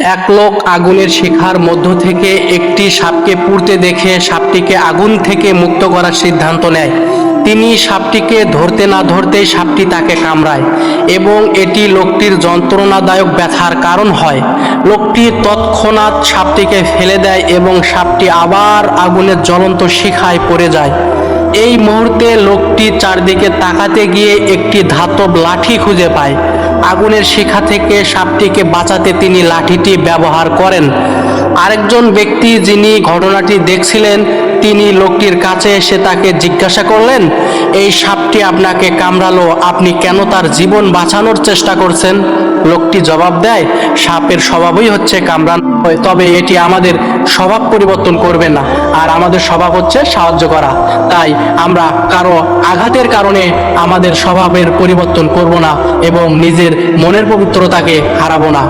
এক লোক আগুনের শিখার মধ্য থেকে একটি সাপকে পুড়তে দেখে সাপটিকে আগুন থেকে মুক্ত করার সিদ্ধান্ত নেয়। তিনি সাপটিকে ধরতে না ধরতেই সাপটি তাকে কামড়ায় এবং এটি লোকটির যন্ত্রণাদায়ক ব্যথার কারণ হয়। লোকটি তৎক্ষণাৎ সাপটিকে ফেলে দেয় এবং সাপটি আবার আগুনের জ্বলন্ত শিখায় পড়ে যায়। এই মুহূর্তে লোকটি চারদিকে তাকাতে গিয়ে একটি ধাতব লাঠি খুঁজে পায়। আগুনের শিখা থেকে সাপটিকে বাঁচাতে তিনি লাঠিটি ব্যবহার করেন। আরেকজন ব্যক্তি যিনি ঘটনাটি দেখছিলেন, তিনি লোকটির কাছে এসে তাকে জিজ্ঞাসা করলেন এই সাপটি আপনাকে কামড়ালো, আপনি কেন তার জীবন বাঁচানোর চেষ্টা করছেন? লোকটি জবাব দেয়, সাপের স্বভাবই হচ্ছে কামড়ানো তবে এটি আমাদের স্বভাব পরিবর্তন করবে না, আর আমাদের স্বভাব হচ্ছে সাহায্য করা। তাই আমরা কারও আঘাতের কারণে আমাদের স্বভাবের পরিবর্তন করব না এবং নিজের মনের পবিত্রতাকে হারাবো না।